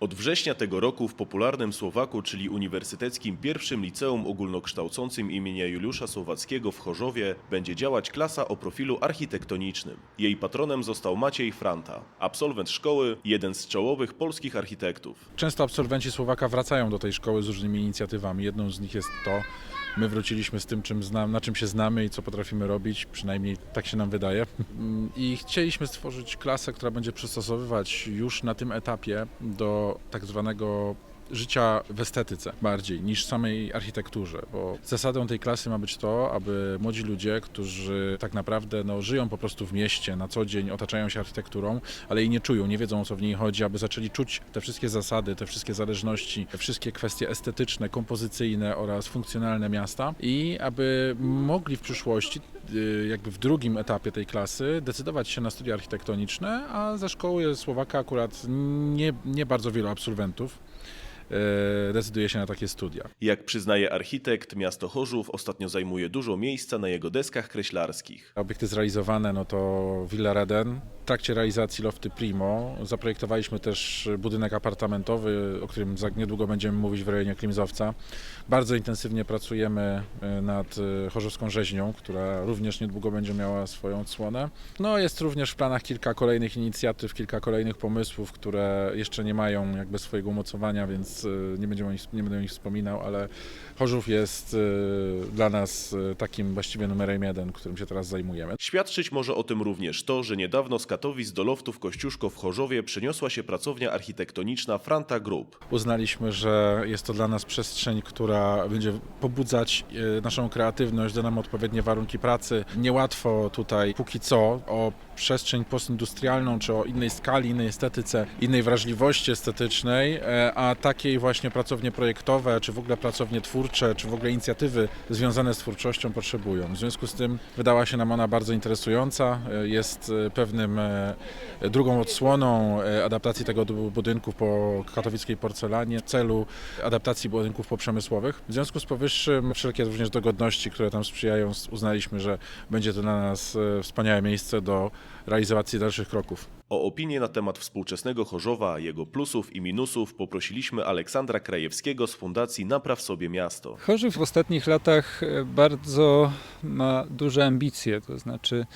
Od września tego roku w popularnym Słowaku, czyli Uniwersyteckim Pierwszym Liceum Ogólnokształcącym imienia Juliusza Słowackiego w Chorzowie będzie działać klasa o profilu architektonicznym. Jej patronem został Maciej Franta, absolwent szkoły, jeden z czołowych polskich architektów. Często absolwenci Słowaka wracają do tej szkoły z różnymi inicjatywami. Jedną z nich jest to, my wróciliśmy z tym, czym znam, na czym się znamy i co potrafimy robić, przynajmniej tak się nam wydaje. I chcieliśmy stworzyć klasę, która będzie przystosowywać już na tym etapie do tak zwanego życia w estetyce bardziej niż samej architekturze, bo zasadą tej klasy ma być to, aby młodzi ludzie, którzy tak naprawdę no, żyją po prostu w mieście, na co dzień otaczają się architekturą, ale jej nie czują, nie wiedzą o co w niej chodzi, aby zaczęli czuć te wszystkie zasady, te wszystkie zależności, te wszystkie kwestie estetyczne, kompozycyjne oraz funkcjonalne miasta i aby mogli w przyszłości y, jakby w drugim etapie tej klasy decydować się na studia architektoniczne, a ze szkoły Słowaka akurat nie, nie bardzo wielu absolwentów decyduje się na takie studia. Jak przyznaje architekt, miasto Chorzów ostatnio zajmuje dużo miejsca na jego deskach kreślarskich. Obiekty zrealizowane no to Villa Reden. Trakcie realizacji Lofty Primo zaprojektowaliśmy też budynek apartamentowy, o którym za niedługo będziemy mówić w rejonie Klimzowca. Bardzo intensywnie pracujemy e, nad e, Chorzowską Rzeźnią, która również niedługo będzie miała swoją odsłonę. No jest również w planach kilka kolejnych inicjatyw, kilka kolejnych pomysłów, które jeszcze nie mają jakby swojego umocowania, więc e, nie, będziemy nie będę o nich wspominał, ale Chorzów jest dla nas takim właściwie numerem jeden, którym się teraz zajmujemy. Świadczyć może o tym również to, że niedawno z Katowic do loftów Kościuszko w Chorzowie przeniosła się pracownia architektoniczna Franta Group. Uznaliśmy, że jest to dla nas przestrzeń, która będzie pobudzać e, naszą kreatywność, da nam odpowiednie warunki pracy. Niełatwo tutaj póki co o przestrzeń postindustrialną, czy o innej skali, innej estetyce, innej wrażliwości estetycznej, e, a takiej właśnie pracownie projektowe, czy w ogóle pracownie twórcze, czy w ogóle inicjatywy związane z twórczością potrzebują. W związku z tym wydała się nam ona bardzo interesująca, e, jest e, pewnym drugą odsłoną adaptacji tego bu- budynku po katowickiej porcelanie w celu adaptacji budynków poprzemysłowych. W związku z powyższym wszelkie również dogodności, które tam sprzyjają, uznaliśmy, że będzie to dla nas wspaniałe miejsce do realizacji dalszych kroków. O opinię na temat współczesnego Chorzowa, jego plusów i minusów poprosiliśmy Aleksandra Krajewskiego z Fundacji Napraw Sobie Miasto. Chorzów w ostatnich latach e, bardzo ma duże ambicje, to znaczy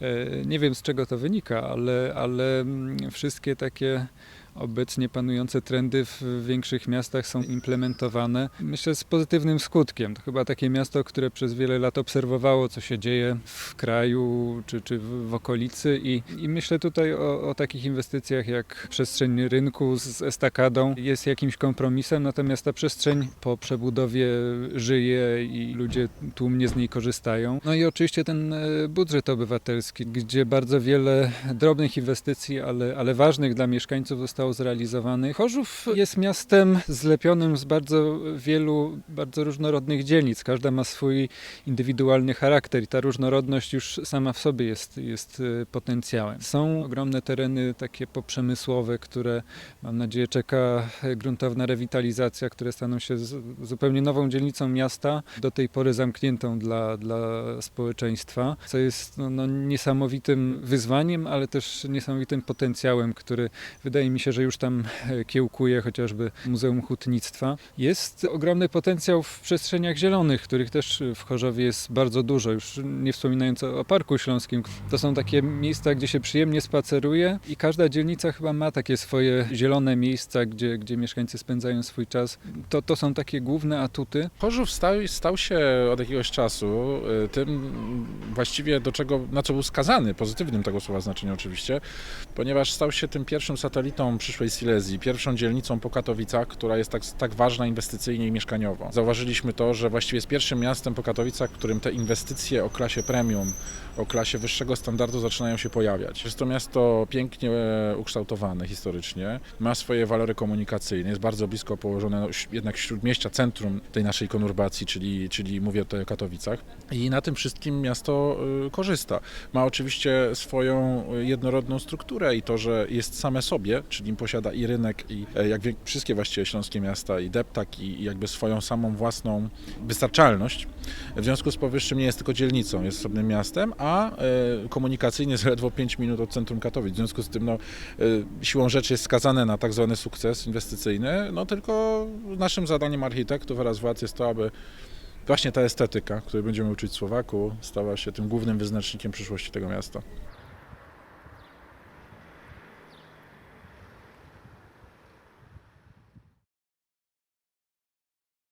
e, nie wiem z czego to wynika, ale, ale mm, wszystkie takie obecnie panujące trendy w większych miastach są implementowane, myślę z pozytywnym skutkiem. To chyba takie miasto, które przez wiele lat obserwowało, co się dzieje w kraju czy, czy w, okolicy i, i myślę tutaj o, o takich inwestycjach jak przestrzeń rynku z, z estakadą jest jakimś kompromisem, natomiast ta przestrzeń po przebudowie żyje i ludzie tłumnie z niej korzystają. No i oczywiście ten e, budżet obywatelski, gdzie bardzo wiele drobnych inwestycji, ale, ale ważnych dla mieszkańców zostało zrealizowanych. Chorzów jest miastem zlepionym z bardzo wielu, bardzo różnorodnych dzielnic. Każda ma swój indywidualny charakter i ta różnorodność już sama w sobie jest, jest e, potencjałem. Są ogromne tereny takie poprzemysłowe, które mam nadzieję czeka e, gruntowna rewitalizacja, które staną się zupełnie nową dzielnicą miasta, do tej pory zamkniętą dla, dla społeczeństwa, co jest no, no, niesamowitym wyzwaniem, ale też niesamowitym potencjałem, który wydaje mi się, że już tam e, kiełkuje, chociażby Muzeum Hutnictwa. Jest ogromny potencjał w przestrzeniach zielonych, których też w Chorzowie jest bardzo dużo, już nie wspominając o Parku Śląskim. To są takie miejsca, gdzie się przyjemnie spaceruje i każda dzielnica chyba ma takie swoje zielone miejsca, gdzie, gdzie mieszkańcy spędzają swój czas. To, to są takie główne atuty. Chorzów stał, stał się od jakiegoś czasu y, tym właściwie do czego, na co był skazany, pozytywnym tego słowa znaczeniu oczywiście, ponieważ stał się tym pierwszym satelitą przyszłej Silesii, pierwszą dzielnicą po Katowicach, która jest tak, tak ważna inwestycyjnie i mieszkaniowo. Zauważyliśmy to, że właściwie jest pierwszym miastem po Katowicach, w którym te inwestycje o klasie premium, o klasie wyższego standardu zaczynają się pojawiać. Jest to miasto pięknie e, ukształtowane historycznie, ma swoje walory komunikacyjne, jest bardzo blisko położone no, jednak śródmieścia, centrum tej naszej konurbacji, czyli, czyli mówię o Katowicach. I na tym wszystkim miasto y, korzysta. Ma oczywiście swoją y, jednorodną strukturę i to, że jest same sobie, czyli posiada i rynek, i e, jak wie, wszystkie właściwie śląskie miasta, i deptak, i, jakby swoją samą własną wystarczalność. W związku z powyższym nie jest tylko dzielnicą, jest osobnym miastem, a e, komunikacyjnie jest ledwo 5 minut od centrum Katowic. W związku z tym no, e, siłą rzeczy jest skazane na tak zwany sukces inwestycyjny, no tylko naszym zadaniem architektów oraz władz jest to, aby właśnie ta estetyka, której będziemy uczyć Słowaku, stała się tym głównym wyznacznikiem przyszłości tego miasta.